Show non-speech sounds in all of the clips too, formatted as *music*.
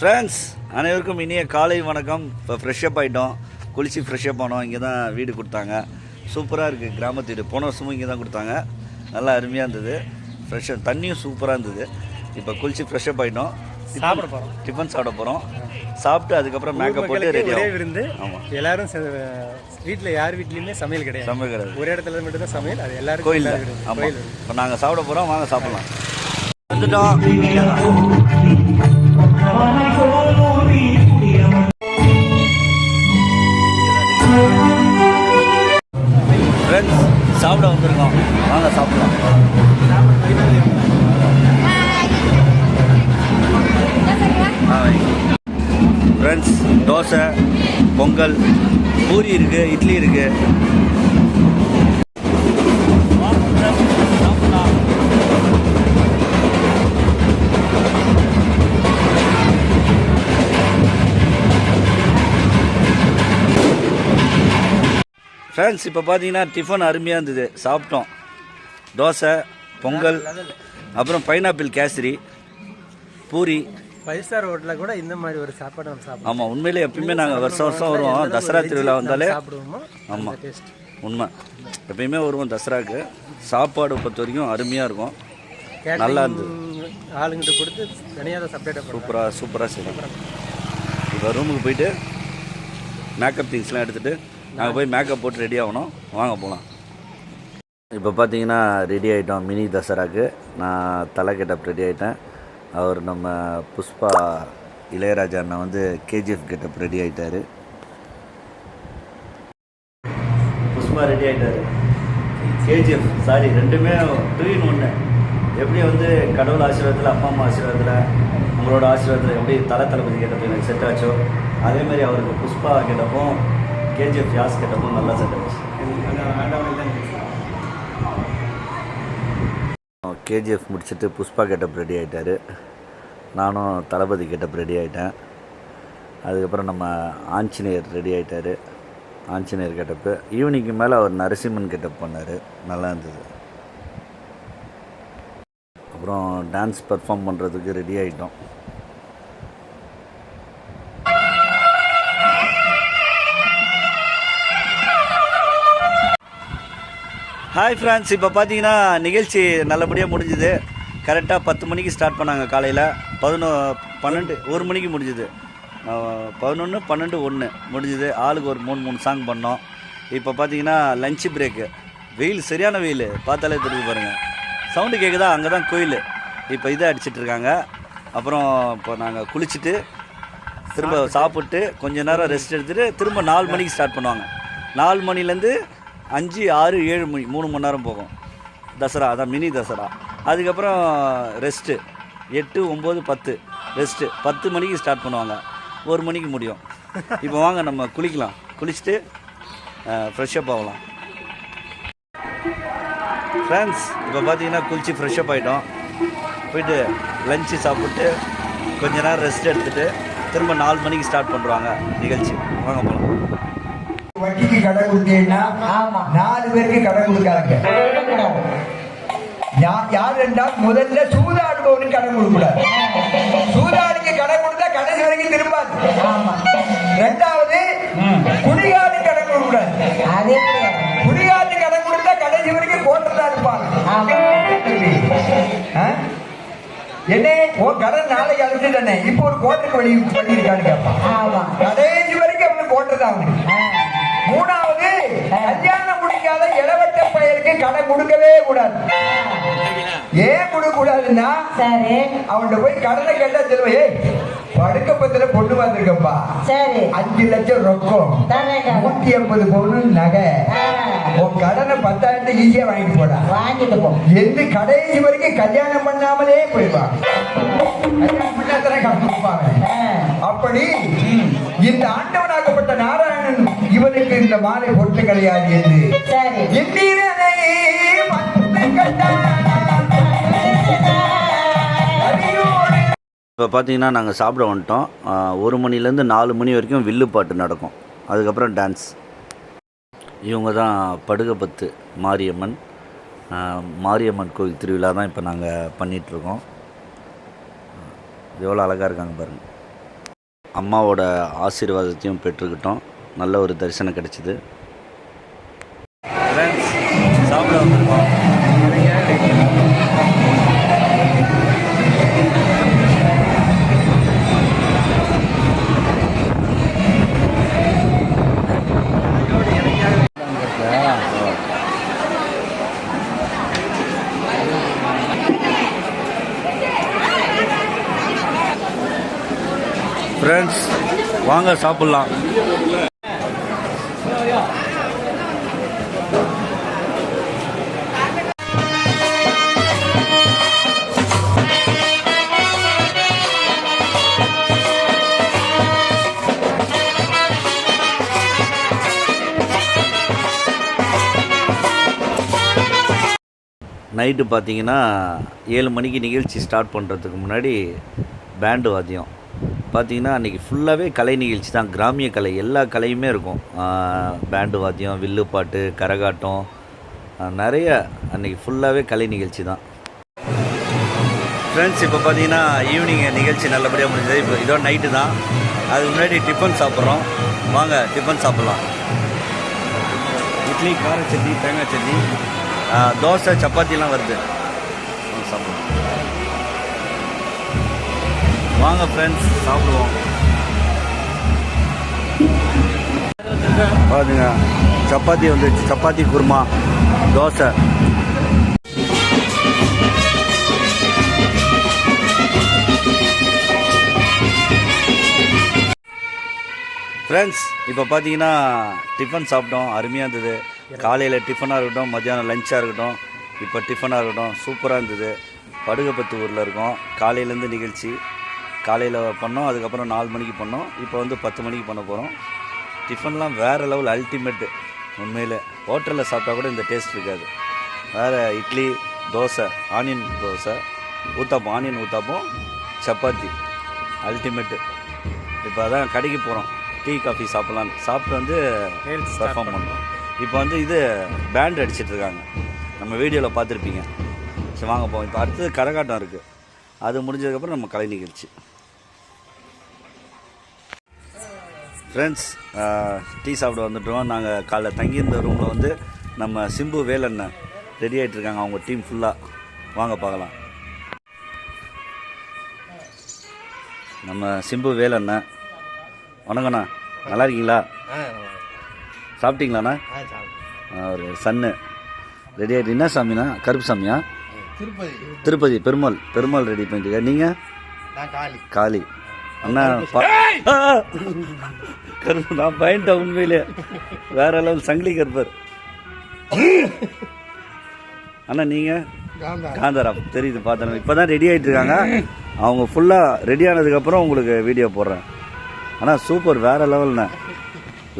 Friends அனைவருக்கும் இனிய காலை வணக்கம். இப்போ ஃப்ரெஷ்அப் ஆகிட்டோம் குளிச்சு ஃப்ரெஷ்அப் ஆனோம். இங்கே தான் வீடு கொடுத்தாங்க. சூப்பராக இருக்குது கிராமத்து வீடு. போன வருஷமும் இங்கே தான் கொடுத்தாங்க. நல்லா அருமையாக இருந்தது. ஃப்ரெஷ்ஷாக தண்ணியும் சூப்பராக இருந்தது. இப்போ குளிச்சு ஃப்ரெஷ்அப் ஆகிட்டோம் சாப்பிட போறோம். டிஃபன் சாப்பிட போகிறோம் சாப்பிட்டு அதுக்கப்புறம் மேக்கப் போட்டு ரெடி விருந்து. ஆமாம் எல்லாரும் வீட்ல யார் வீட்லயுமே சமையல் கிடையாது. சமையல் கிடையாது. ஒரு இடத்துல மட்டும் தான் சமையல். அது எல்லாருக்கும் கோயில் எல்லாரும் கிடையாது. ஆமாம் கோயில் இப்போ நாங்கள் சாப்பிட போகிறோம் வாங்க சாப்பிட்லாம். வந்துட்டோம். சாப்பிட வந்திருக்கோம். வாங்க சாப்பிடலாம். ஃப்ரெண்ட்ஸ் தோசை பொங்கல் பூரி இருக்குது இட்லி இருக்குது ஃப்ரெண்ட்ஸ் இப்போ பார்த்தீங்கன்னா டிஃபன் அருமையாக இருந்தது. சாப்பிட்டோம். தோசை பொங்கல் அப்புறம் pineapple kesari puri. Five star ஹோட்டல்ல கூட இந்த மாதிரி ஒரு சாப்பாடு நம்ம சாப்பிடுவோம் ஆமாம் உண்மையிலே எப்பயுமே நாங்கள் வருஷம் வருஷம் வருவோம். தசரா திருவிழா வந்தாலே சாப்பிடுவோமோ ஆமாம் உண்மை. எப்பயுமே வருவோம் தசராக்கு. சாப்பாடு பொறுத்த வரைக்கும் அருமையாக இருக்கும் நல்லா இருந்தது. ஆளுங்கிட்ட கொடுத்து தனியாக தான் செப்பரேட்டாக சூப்பராக சூப்பராக சரி இப்போ ரூமுக்கு போயிட்டு மேக்கப் திங்ஸ்லாம் எடுத்துகிட்டு நாங்கள் போய் மேக்கப் போட்டு ரெடி ஆகணும். வாங்க போகலாம் இப்போ பார்த்தீங்கன்னா ரெடி ஆகிட்டோம் மினி தசராக்கு. நான் தலை கெட்டப் ரெடி ஆகிட்டேன் அவர் நம்ம புஷ்பா இளையராஜா அண்ணா வந்து கேஜிஎஃப் கெட்டப் ரெடி ஆகிட்டாரு புஷ்பா ரெடி ஆகிட்டார் கேஜிஎஃப் சாரி ரெண்டுமே டூ இன் ஒன்று எப்படி வந்து கடவுள் ஆசீர்வாதத்தில் அப்பா அம்மா ஆசீர்வாதத்தில் உங்களோட ஆசீர்வாதத்தில் எப்படி தலை தளபதி கெட்டப் எனக்கு செட் ஆச்சோ அதேமாதிரி அவருக்கு புஷ்பா கெட்டப்பும் கேஜிஎஃப் யாஸ் கேட்டப்போ நல்லா செட் கேஜிஎஃப் முடிச்சுட்டு புஷ்பா கெட்டப் ரெடி ஆகிட்டார் நானும் தளபதி கெட்டப் ரெடி ஆகிட்டேன் அதுக்கப்புறம் நம்ம ஆஞ்சநேயர் ரெடி ஆகிட்டாரு ஆஞ்சநேயர் கெட்டப்பு ஈவினிங்க்கு மேலே அவர் நரசிம்மன் கெட்டப் பண்ணார். நல்லா இருந்தது. அப்புறம் டான்ஸ் பெர்ஃபார்ம் பண்ணுறதுக்கு ரெடி ஆகிட்டோம் ஹாய் ஃப்ரெண்ட்ஸ் இப்போ பார்த்தீங்கன்னா நிகழ்ச்சி நல்லபடியாக முடிஞ்சுது. கரெக்டாக பத்து மணிக்கு ஸ்டார்ட் பண்ணாங்க காலையில். பதினொ பன்னெண்டு ஒரு மணிக்கு முடிஞ்சுது. பதினொன்று பன்னெண்டு ஒன்று முடிஞ்சுது. ஆளுக்கு ஒரு மூணு மூணு சாங் பண்ணோம். இப்போ பார்த்தீங்கன்னா லஞ்ச் பிரேக்கு வெயில் சரியான வெயில். பார்த்தாலே தெரிஞ்சு பாருங்கள் சவுண்டு கேட்குதா அங்கே தான் கோயில். இப்போ இதை அடிச்சிட்டு இருக்காங்க. அப்புறம் இப்போ நாங்கள் குளிச்சுட்டு திரும்ப சாப்பிட்டு கொஞ்ச நேரம் ரெஸ்ட் எடுத்துட்டு திரும்ப நாலு மணிக்கு ஸ்டார்ட் பண்ணுவாங்க. நாலு மணிலேருந்து அஞ்சு ஆறு ஏழு மணி மூணு மணி நேரம் போகும். தசரா அதான் மினி தசரா. அதுக்கப்புறம் ரெஸ்ட்டு எட்டு ஒம்பது பத்து. ரெஸ்ட்டு பத்து மணிக்கு ஸ்டார்ட் பண்ணுவாங்க. ஒரு மணிக்கு முடியும். இப்போ வாங்க நம்ம குளிக்கலாம். குளிச்சுட்டு ஃப்ரெஷ்ஷப் ஆகலாம். ஃப்ரெண்ட்ஸ் இப்போ பார்த்தீங்கன்னா குளிச்சு ஃப்ரெஷ்ஷப் ஆகிட்டோம் போயிட்டு லஞ்சு சாப்பிட்டு கொஞ்ச நேரம் ரெஸ்ட் எடுத்துகிட்டு திரும்ப நாலு மணிக்கு ஸ்டார்ட் பண்ணுறாங்க நிகழ்ச்சி. வாங்க போகலாம் வட்டிக்கு கடன் கொடுத்தீங்கன்னா நாலு பேருக்கு கடன் கொடுக்காங்க யார் என்றால் முதல்ல சூதாடுபவனுக்கு கடன் கொடுக்க கூடாது சூதாடிக்கு கடன் கொடுத்தா கடைசி வரைக்கும் திரும்பாது. ரெண்டாவது குடிகாடு கடன் கொடுக்க கூடாது குடிகாட்டு கடன் கொடுத்தா கடைசி வரைக்கும் கோட்டை இருப்பாங்க? என்ன ஓ கடன் நாளைக்கு அழைச்சு தானே இப்போ ஒரு கோட்டுக்கு வழி இருக்கான்னு கேட்பான். கடைசி வரைக்கும் அவனுக்கு கோட்டை தான் அவனுக்கு. இளவட்ட பையனுக்கு கடன் கொடுக்கவே கூடாது. ஏன் கொடுக்க கூடாதுன்னா சரி. அவன்கிட்ட போய் கடனை கேட்டா ஏய் படுக்க பத்திர பொண்ணு வந்திருக்கப்பா சரி. அஞ்சு லட்சம் ரொக்கம். நூத்தி ஐம்பது பவுன் நகை. உன் கடனை பத்தாயிரத்து ஈஸியா வாங்கிட்டு போடா. வாங்கிட்டு போ. எந்த கடைசி வரைக்கும் கல்யாணம் பண்ணாமலே போயிடுவாங்க. அப்படி இந்த ஆண்டவனாகப்பட்ட நாராயணன் இவனுக்கு இந்த மாலை பொட்டு கிடையாது என்று. இந்திரனை இப்போ பார்த்தீங்கன்னா நாங்கள் சாப்பிட வந்துட்டோம். ஒரு மணிலேருந்து நாலு மணி வரைக்கும் வில்லு பாட்டு நடக்கும். அதுக்கப்புறம் டான்ஸ் இவங்க தான் படுகப்பத்து மாரியம்மன். மாரியம்மன் கோயில் திருவிழா தான் இப்போ நாங்கள் பண்ணிகிட்ருக்கோம் எவ்வளோ அழகாக இருக்காங்க பாருங்கள் அம்மாவோட ஆசீர்வாதத்தையும் பெற்றுக்கிட்டோம். நல்ல ஒரு தரிசனம் கிடைச்சிது. சாப்பிட வந்திருக்கோம். ஃப்ரெண்ட்ஸ் வாங்க சாப்பிட்லாம். நைட்டு பார்த்தீங்கன்னா ஏழு மணிக்கு நிகழ்ச்சி ஸ்டார்ட் பண்ணுறதுக்கு முன்னாடி பேண்டு வாத்தியம். பார்த்தீங்கன்னா அன்றைக்கி ஃபுல்லாகவே கலை நிகழ்ச்சி தான் கிராமிய கலை எல்லா கலையுமே இருக்கும். பேண்டு வாத்தியம் வில்லுப்பாட்டு கரகாட்டம் நிறைய அன்றைக்கி ஃபுல்லாகவே கலை நிகழ்ச்சி தான். ஃப்ரெண்ட்ஸ் இப்போ பார்த்தீங்கன்னா ஈவினிங் நிகழ்ச்சி நல்லபடியாக முடிஞ்சது. இப்போ இதோ நைட்டு தான். அதுக்கு முன்னாடி டிஃபன் சாப்பிட்றோம். வாங்க டிஃபன் சாப்பிட்லாம். இட்லி கார சட்னி தேங்காய் சட்னி. தோசை சப்பாத்திலாம் வருது. வாங்க சாப்பிடுவோம். வாங்க ஃப்ரெண்ட்ஸ் சாப்பிடுவோம். பாருங்க சப்பாத்தி வந்துச்சு சப்பாத்தி குருமா தோசை. ஃப்ரெண்ட்ஸ் இப்போ பார்த்தீங்கன்னா டிஃபன் சாப்பிட்டோம் அருமையாக இருந்தது. காலையில் டிஃபனாக இருக்கட்டும் மத்தியானம் லஞ்சாக இருக்கட்டும் இப்போ டிஃபனாக இருக்கட்டும் சூப்பராக இருந்தது. படுகப்பத்து ஊரில் இருக்கோம் காலையிலேருந்து நிகழ்ச்சி. காலையில் பண்ணோம் அதுக்கப்புறம் நாலு மணிக்கு பண்ணோம். இப்போ வந்து பத்து மணிக்கு பண்ண போகிறோம் டிஃபன்லாம் வேறு லெவல் அல்டிமேட்டு உண்மையில் ஹோட்டலில் சாப்பிட்டா கூட இந்த டேஸ்ட் இருக்காது. வேறு idli dosa onion dosa uttapam onion uttapam chapati. Ultimate இப்போ அதான் கடைக்கு போகிறோம் டீ காஃபி சாப்பிட்லான்னு சாப்பிட்டு வந்து பெர்ஃபார்ம் பண்ணுறோம் இப்போ வந்து இது பேண்ட் அடிச்சிட்டு இருக்காங்க நம்ம வீடியோவில் பார்த்துருப்பீங்க. சரி வாங்க போவோம். இப்போ அடுத்தது கரகாட்டம் இருக்குது அது முடிஞ்சதுக்கப்புறம் நம்ம கலை நிகழ்ச்சி. ஃப்ரெண்ட்ஸ் டீ சாப்பிட வந்துட்டோம். நாங்கள் காலைல தங்கியிருந்த ரூமில் வந்து நம்ம சிம்பு வேலண்ணன் ரெடி ஆகிட்டுருக்காங்க அவங்க டீம் ஃபுல்லாக வாங்க பார்க்கலாம். நம்ம சிம்பு வேலண்ணன் வணக்கண்ணா நல்லா இருக்கீங்களா? சாப்பிட்டீங்களாண்ணா? ஒரு சன்னு. ரெடி ஆகிட்டு என்ன சாமிண்ணா? கருப்பு சாமியா? திருப்பதி. திருப்பதி பெருமாள். பெருமாள் ரெடி பண்ணிட்டு நீங்கள் காளி. அண்ணா! கருப்பு நான் பயன்ட்டேன் உண்மையிலே. வேற லெவல் சங்கிலி கருப்பர். அண்ணா நீங்கள் காந்தாரா தெரியுது பார்த்தேன். இப்போ தான் ரெடி ஆகிட்டு இருக்காங்க. அவங்க ஃபுல்லாக ரெடி ஆனதுக்கப்புறம் உங்களுக்கு வீடியோ போடுறேன். ஆனால் சூப்பர் வேற லெவல்ண்ணே.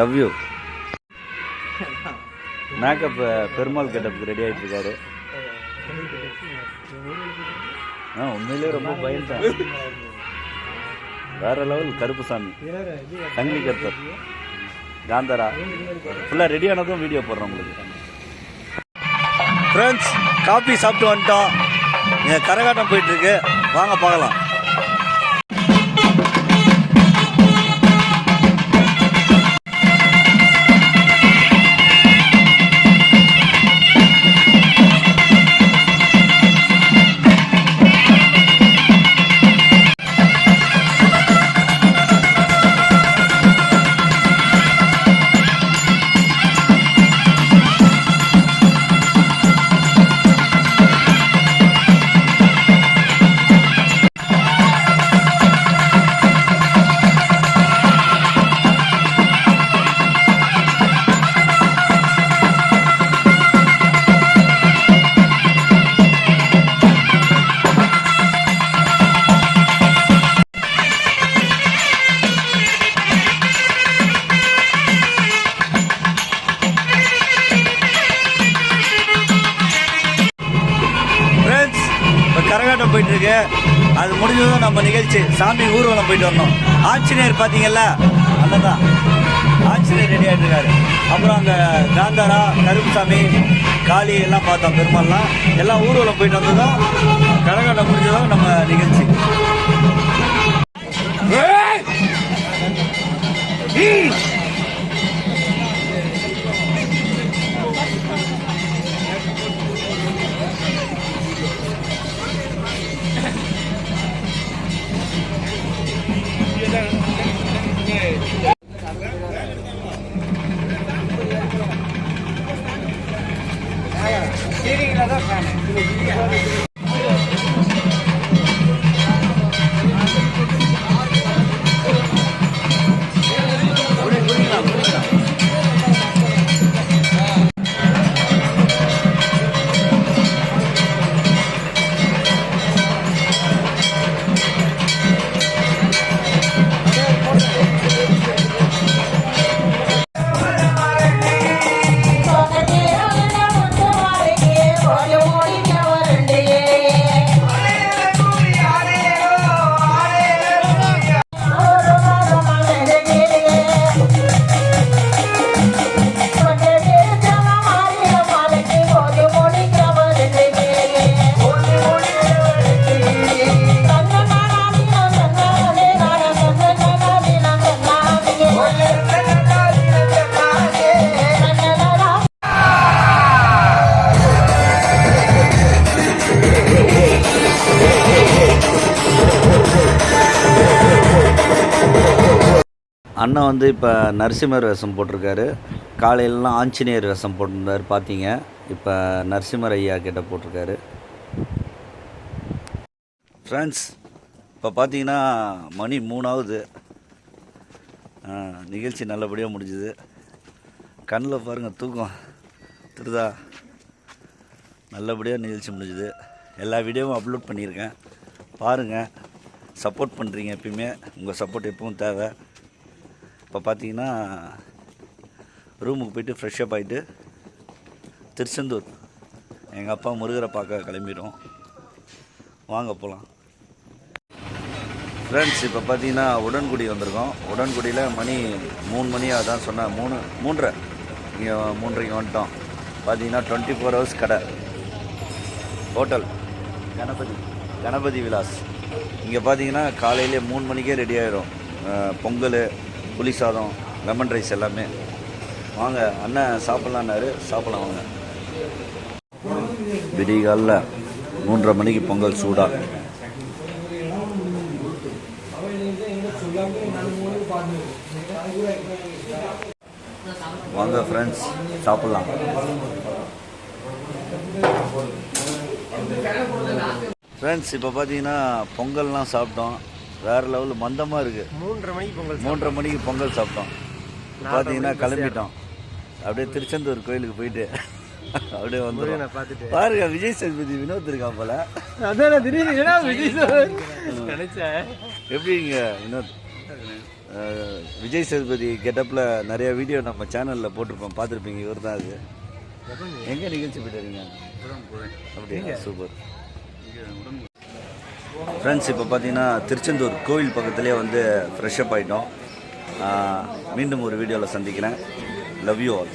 லவ் யூ மேக்கப் பெருமாள் கெட்டப்புக்கு ரெடி ஆகிட்டு இருக்காரு ஆ உண்மையிலே ரொம்ப பயந்தான் வேற லெவல் கருப்புசாமி தங்கி கருப்பர் காந்தாரா. ஃபுல்லாக ரெடி ஆனதும் வீடியோ போடுறோம் உங்களுக்கு. ஃப்ரெண்ட்ஸ் காஃபி சாப்பிட்டு வந்துட்டோம். நீங்கள் கரகாட்டம் போயிட்டு இருக்கு வாங்க பார்க்கலாம். முடிஞ்சதும் சாமி ஊர்வலம் போயிட்டு வரணும் ஆஞ்சநேயர் பார்த்தீங்கல்ல அண்ணன் ஆஞ்சநேயர் ரெடி ஆகிட்டுருக்காரு அப்புறம் அங்கே காந்தாரா கருப்புசாமி காளி எல்லாம் பார்த்தோம் பெருமாள்லாம். எல்லாம் ஊர்வலம் போயிட்டு வந்ததும் கரகாட்டம் முடிஞ்சதும் நம்ம நிகழ்ச்சி. அண்ணன் வந்து இப்போ நரசிம்மர் வேஷம் போட்டிருக்காரு. காலையிலலாம் ஆஞ்சநேயர் வேஷம் போட்டிருந்தார் பார்த்தீங்க இப்போ நரசிம்மர் ஐயா கிட்ட போட்டிருக்காரு. ஃப்ரெண்ட்ஸ் இப்போ பார்த்தீங்கன்னா மணி மூணாவது. நிகழ்ச்சி நல்லபடியாக முடிஞ்சுது. கண்ணில் பாருங்கள் தூக்கம். திருதா? நல்லபடியாக நிகழ்ச்சி முடிஞ்சுது. எல்லா வீடியோவும் அப்லோட் பண்ணியிருக்கேன். பாருங்கள் சப்போர்ட் பண்ணுறீங்க எப்பயுமே. உங்கள் சப்போர்ட் எப்பவும் தேவை. இப்போ பார்த்தீங்கன்னா ரூமுக்கு போயிட்டு ஃப்ரெஷ்ஷப் ஆகிட்டு திருச்செந்தூர். எங்கள் அப்பா முருகரை பார்க்க கிளம்பிடும் வாங்க போகலாம் ஃப்ரெண்ட்ஸ் இப்போ பார்த்தீங்கன்னா உடன்குடி வந்திருக்கோம். உடன்குடியில் மணி மூணு மணி அதான் சொன்னேன் மூணு மூன்றரை. இங்கே மூன்றரைக்கு வந்துட்டோம். பார்த்தீங்கன்னா டுவெண்ட்டி ஃபோர் ஹவர்ஸ் கடை. ஹோட்டல் கணபதி கணபதி விலாஸ். இங்கே பார்த்தீங்கன்னா காலையிலே மூணு மணிக்கே ரெடி ஆகிடும் பொங்கல் புளி சாதம் லெமன் ரைஸ் எல்லாமே. வாங்க அண்ணன் சாப்பிட்லான்னாரு. சாப்பிடலாம் வாங்க. விடிகாலில் மூன்றரை மணிக்கு பொங்கல் சூடாக வாங்க ஃப்ரெண்ட்ஸ் சாப்பிட்லாம். ஃப்ரெண்ட்ஸ் இப்போ பார்த்தீங்கன்னா பொங்கல்லாம் சாப்பிட்டோம். வேறு லெவலில் மந்தமாக இருக்குது மூன்றரை மணிக்கு பொங்கல் மூன்றரை மணிக்கு பொங்கல் சாப்பிட்டோம். பார்த்தீங்கன்னா கிளம்பிட்டோம். அப்படியே திருச்செந்தூர் கோயிலுக்கு போயிட்டு *laughs* அப்படியே பார்த்துட்டு. பாருங்க விஜய் சேதுபதி வினோத் இருக்கான் போல. அதான் திடீர்னு ஏன்னா விஜய் நினைச்சேன். எப்படிங்க வினோத்? விஜய் சேதுபதி கெட்டப்பில் நிறைய வீடியோ நம்ம சேனலில் போட்டிருப்போம். பார்த்துருப்பீங்க இவர் தான் அது. எங்கே நிகழ்ச்சி போயிட்டு வரீங்க? அப்படியா? சூப்பர். ஃப்ரெண்ட்ஸ் இப்போ பார்த்தீங்கன்னா திருச்செந்தூர் கோவில் பக்கத்துலேயே வந்து ஃப்ரெஷ்ஷப் ஆகிட்டோம் மீண்டும் ஒரு வீடியோவில் சந்திக்கிறேன். Love you all